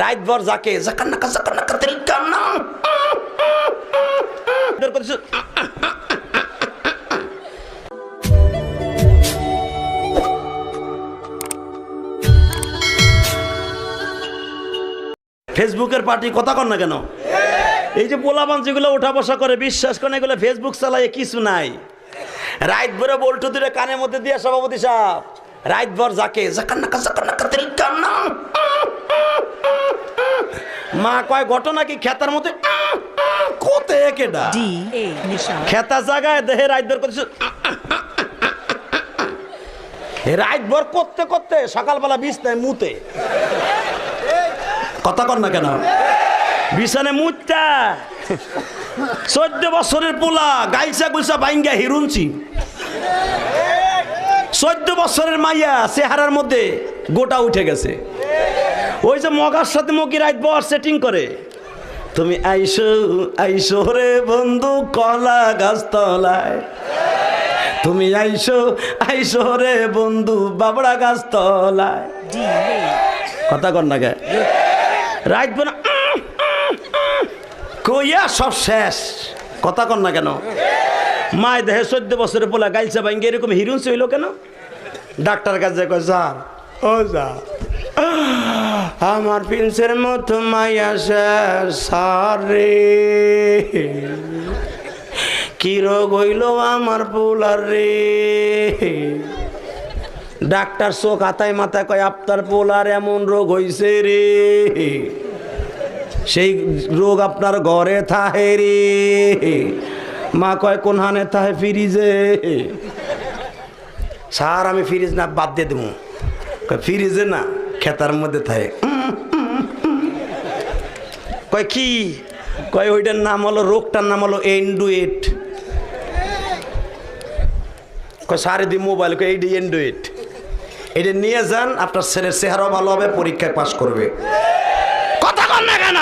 রাত ভর যাকে ফেসবুকের পার্টি কথা কর না কেন? এই যে পোলাপান যেগুলো ওঠা বসা করে, বিশ্বাস করে এগুলো ফেসবুক চালায় কিছু নাই। রাত ভরে বল্টু দূরে কানের মধ্যে দিয়ে সভাপতি সাহেব রাত ভর যাকে জাকার নাকা জাকার নাকা, তেরি কান্না। মা কয় ঘটনা কি খেতার মধ্যে? কোতে কেডা খেতা জায়গায় দেহে রাত ভর করছে রাত ভর করতে করতে সকালবেলা বিছনায় মুতে। কথা কর না কেন? বিছানে মুতটা চোদ্দ বছরের পোলা গাইসা গুলসা বাইঙ্গা হিরুনছি চোদ্দ বছরের মাইয়া চেহারার মধ্যে গোটা উঠে গেছে। ওই যে মগার সাথে মগি রাত বর সেটিং করে। তুমি আইসো আইসো রে বন্ধু, কলা গাছতলায়। তুমি আইসো আইসো রে বন্ধু, বাবড়া গাছতলায়। D A কথা কর না কে? রাত বোন কইয়া সব শেষ। কথা কর না কেন? মায় দেহে চোদ্দ বছরের পোলা গাইছে ভাঙ্গে এরকম হিরুন হইল কেন? ডাক্তার কাছে কয় যা ও যা আমার প্রিন্সের মতো মাইয়া শেষ স্যার রে কি রোগ হইল আমার পোলার রে? ডাক্তার চোখ হাতায় মাথায় কয়, আপনার পোলার এমন রোগ হইছে রে। সেই রোগ আপনার ঘরে থাহে রে। মা কয়, কোন হানে থাহে ফ্রিজে? স্যার, আমি ফ্রিজ না, বাদ দিয়ে দেবো ফ্রিজে না। খেতার মধ্যে থাকে। কয় কি? কয় ওইটার নাম হলো, রোগটার নাম হলো এন্ডুয়েট কয় সারে দি মোবাইল, কয় এইটি এন্ডুয়েট এটা নিয়ে যান, আপনার ছেলের চেহারাও ভালো হবে, পরীক্ষায় পাশ করবে। কথা কন না কেন?